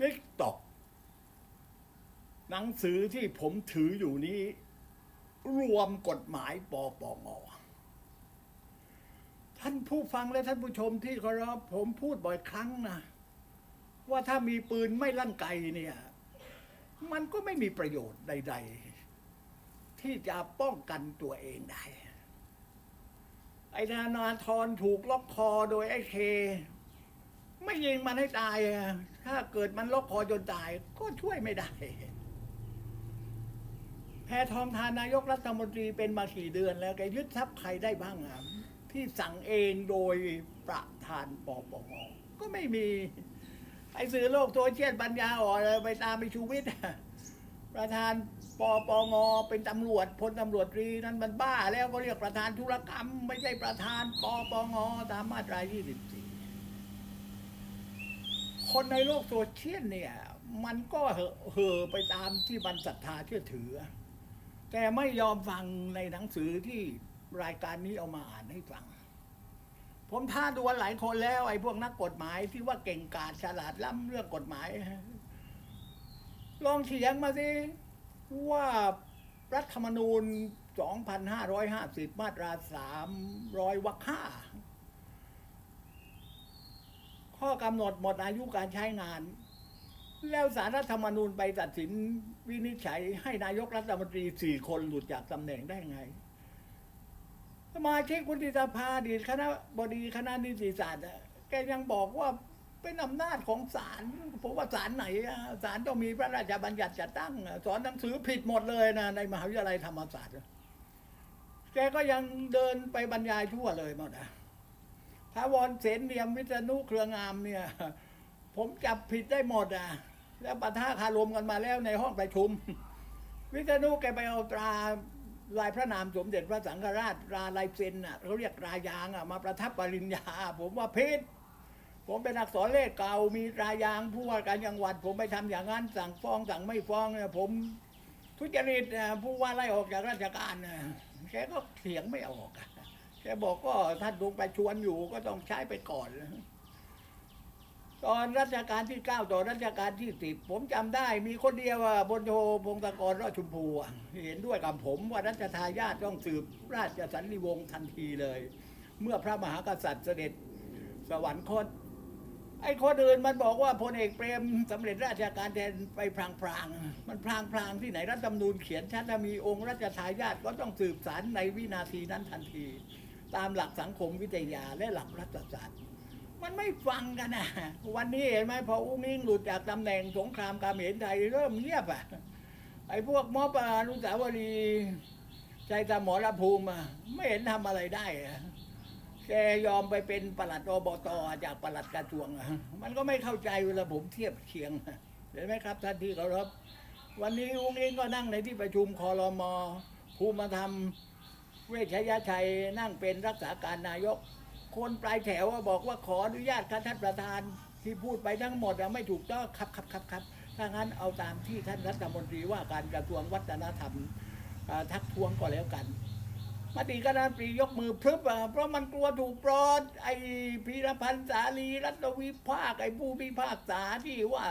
ติ๊กตอกหนังสือที่ผมถืออยู่นี้ รวมกฎหมายปปงท่านผู้ฟังและท่านผู้ชมที่เคารพผมพูดบ่อยครั้งนะว่าถ้ามีปืนไม่ลั่นไกเนี่ย มันก็ไม่มีประโยชน์ใด ๆ ที่จะป้องกันตัวเองได้ ไอ้นานาทรถูกล็อกคอโดยไอ้เค ยิงมันให้ตายอะถ้าเกิดมันล็อกคอจนตาย ก็ช่วยไม่ได้ แพทองทานนายกรัฐมนตรีเป็นมากี่เดือนแล้วแกยึดทรัพย์ใครได้บ้างอะที่สั่งเองโดยประธานปปงก็ไม่มี ไอ้สื่อโลกโซเชียลปัญญาอ่อนไปตามไปชูวิทย์ประธานปปงเป็นตำรวจพลตำรวจตรีนั้นมันบ้าแล้วก็เรียกประธานธุรกรรม ไม่ใช่ประธานปปงตามมาตรา24 คนในโลกโซเชียลเนี่ย มันก็เห่อไปตามที่มันศรัทธาเชื่อถือ แต่ไม่ยอมฟังในหนังสือที่รายการนี้เอามาอ่านให้ฟัง ผมท่าดูหลายคนแล้วไอ้พวกนักกฎหมายที่ว่าเก่งกาจฉลาดล้ำเรื่องกฎหมาย ลองเถียงมาสิว่ารัฐธรรมนูญ 2550 มาตรา 300วรรค5 ข้อกำหนดหมดอายุการใช้งาน แล้วสารรัฐธรรมนูญไปตัดสินวินิจฉัยให้นายกรัฐมนตรีสี่คนหลุดจากตำแหน่งได้ไง สมาชิกวุฒิสภาดีคณะบดีคณะนิติศาสตร์แกยังบอกว่าเป็นอำนาจของศาลผมว่าศาลไหนศาลต้องมีพระราชบัญญัติจัดตั้ง สอนหนังสือผิดหมดเลยนะในมหาวิทยาลัยธรรมศาสตร์แกก็ยังเดินไปบรรยายทั่วเลยหมดอะ พระวรเสนเนียมวิษณุเครืองามเนี่ย ผมจับผิดได้หมดอะ แล้วปะทะคารมกันมาแล้วในห้องประชุม วิษณุแกไปเอาตราลายพระนามสมเด็จพระสังฆราชตราลายเซนอะเขาเรียกตรายางอะมาประทับปริญญา ผมว่าผิดผมเป็นอักษรเลขเก่ามีตรายางผู้ว่าการจังหวัด ผมไปทำอย่างนั้นสั่งฟ้องสั่งไม่ฟ้องเนี่ยผมทุจริตอะผู้ว่าไล่ออกจากราชการน่ะแกก็เถียงไม่ออกอะ แกบอกก็ท่านลงไปชวนอยู่ก็ต้องใช้ไปก่อนตอนรัชกาลที่เก้าต่อรัชกาลที่สิบผมจำได้ มีคนเดียวว่าบนโทพงศกรรอดชุมพูเห็นด้วยกับผมว่ารัชทายาทต้องสืบราชสันนิวงศ์ทันทีเลย เมื่อพระมหากษัตริย์เสด็จสวรรคต ไอ้คนอื่นมันบอกว่าพลเอกเปรมสำเร็จราชการแทนไปพลางๆมันพลางๆที่ไหนรัฐธรรมนูญเขียนชัดมีองค์รัชทายาทก็ต้องสืบสารในวินาทีนั้นทันที ตามหลักสังคมวิทยาและหลักรัฐศาสตร์มันไม่ฟังกันนะวันนี้เห็นไหมพออุ้งอิงหลุดจากตำแหน่งสงครามกาเขมรไทยเริ่มเงียบอะไอ้พวกมอบอนุสาวรีใจตาหมอระภูมิไม่เห็นทำอะไรได้อะแกยอมไปเป็นประหลัดอบตจากประหลัดกระทรวงมันก็ไม่เข้าใจเวลาผมเทียบเคียงเห็นไหมครับท่านที่เคารพวันนี้อุ้งอิงก็นั่งในที่ประชุมคอรมอภูมิธรรม เวชยชัยนั่งเป็นรักษาการนายก คนปลายแถวบอกว่าขออนุญาตครับท่านประธานที่พูดไปทั้งหมดไม่ถูกต้องครับครับครับครับถ้างั้นเอาตามที่ท่านรัฐมนตรีว่าการกระทรวงวัฒนธรรมทักท้วงก็แล้วกันมติคณะปรียกมือพรึบเพราะมันกลัวถูกปลดไอ้พีรพันธ์สาลีรัตวิภาคไอ้ผู้พิพากษาที่ว่า